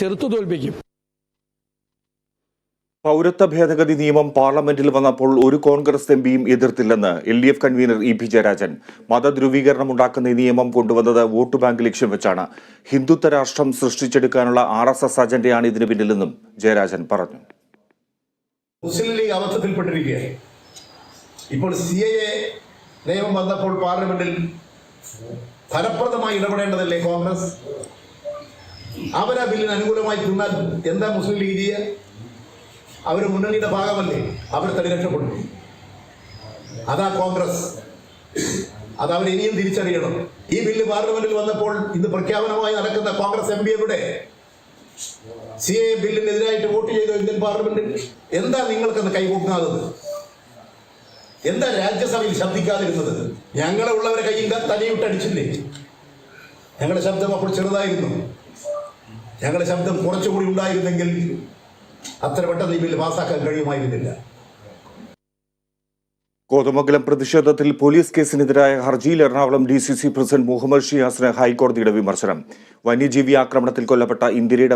ചെറുത്തു തോൽപ്പിക്കും പൗരത്വ ഭേദഗതി നിയമം പാർലമെന്റിൽ വന്നപ്പോൾ ഒരു കോൺഗ്രസ് എംപിയും എതിർത്തില്ലെന്ന് L D F convener E P Jayarajan. മതധ്രുവീകരണം ഉണ്ടാക്കുന്ന ഈ നിയമം കൊണ്ടുവന്നത് വോട്ട് ബാങ്ക് ലക്ഷ്യം വെച്ചാണ്. ഹിന്ദുത്വ രാഷ്ട്രം സൃഷ്ടിച്ചെടുക്കാനുള്ള ആർ എസ് എസ് അജണ്ടയാണ് ഇതിനു പിന്നിലെന്നും ജയരാജൻ പറഞ്ഞു. മുസ്ലിം ലീഗ് അബദ്ധത്തിൽപ്പെട്ടിരിക്കുകയാണ്. ഇപ്പോൾ സി എ നിയമം വന്നപ്പോൾ പാർലമെന്റിൽ ഫലപ്രദമായി ഇടപെടേണ്ടതല്ലേ കോൺഗ്രസ്? അവരാ ബില്ലിന് അനുകൂലമായി തിന്നാൽ എന്താ മുസ്ലിം ലീഗ് ചെയ്യുക അവർ മുന്നണിയുടെ ഭാഗമല്ലേ? അവർ തടി രക്ഷപ്പെടുന്നു അതാ കോൺഗ്രസ്. അത് അവർ ഇനിയും തിരിച്ചറിയണം. ഈ ബില്ല് പാർലമെന്റിൽ വന്നപ്പോൾ ഇന്ന് പ്രഖ്യാപനമായി നടക്കുന്ന കോൺഗ്രസ് എം പി എവിടെ? സി എ ബില്ലിനെതിരായിട്ട് വോട്ട് ചെയ്തോ ഇന്ത്യൻ പാർലമെന്റിൽ? എന്താ നിങ്ങൾക്കെന്ന് കൈകൂക്കാതെ എന്താ രാജ്യസഭയിൽ ശബ്ദിക്കാതിരുന്നത്? ഞങ്ങളെ ഉള്ളവരെ കയ്യും ക- തലയിട്ടടിച്ചില്ലേ ഞങ്ങളുടെ ശബ്ദം അപ്പോൾ ചെറുതായിരുന്നു. ഞങ്ങളുടെ ശബ്ദം കുറച്ചുകൂടി ഉണ്ടായിരുന്നെങ്കിൽ അത്ര പെട്ടെന്ന് ഈ ബില്ല് പാസ്സാക്കാൻ കഴിയുമായിരുന്നില്ല. കോതമംഗലം പ്രതിഷേധത്തിൽ പോലീസ് കേസിനെതിരായ ഹർജിയിൽ Ernakulam D C C president Muhammad ഷിയാസിന് ഹൈക്കോടതിയുടെ വിമർശനം. വന്യജീവി ആക്രമണത്തിൽ കൊല്ലപ്പെട്ട ഇന്ദിരയുടെ